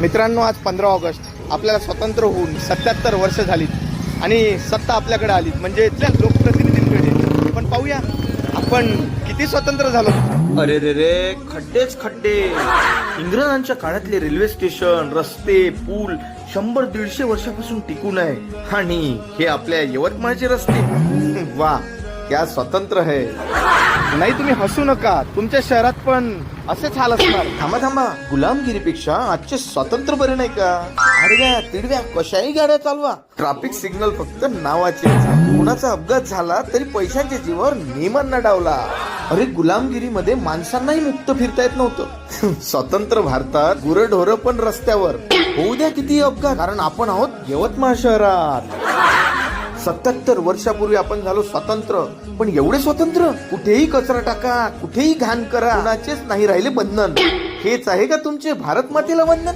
मित्रांनो आज पंधरा ऑगस्ट. आपल्याला स्वतंत्र होऊन सत्याहत्तर वर्ष झालीत आणि सत्ता आपल्याकडे आली म्हणजे इथल्या लोकप्रतिनिधींकडे. पण पाहूया आपण किती स्वतंत्र झालो? अरे रे रे खड्डेच खड्डे. इंग्रजांच्या काळातले रेल्वे स्टेशन रस्ते पूल शंभर दीडशे वर्षापासून टिकून आहे. आणि हे आपल्या यवतमाळचे रस्ते. वा क्या स्वतंत्र है. नाही तुम्ही हसू नका. तुमच्या शहरात पण असेच हाल असणार. थांबा थांबा. गुलामगिरीपेक्षा आजचे स्वातंत्र्य बरे नाही का? आडव्या तिडव्या कशाही गाड्या चालवा. ट्रॅफिक सिग्नल फक्त नावाचे कुणाचा अपघात झाला तरी पैशांच्या जीवावर नियमांना डावला. अरे गुलामगिरीमध्ये माणसांनाही मुक्त फिरता येत नव्हतं. स्वतंत्र भारतात गुरढोरं पण रस्त्यावर. होऊ द्या किती अपघात कारण आपण आहोत यवतमाळ शहरात. सत्याहत्तर वर्षापूर्वी आपण झालो स्वतंत्र पण एवढे स्वतंत्र कुठेही कचरा टाका कुठेही घाण करा कुणाचेच नाही राहिले बंधन. हेच आहे का तुमचे भारत मातेला बंधन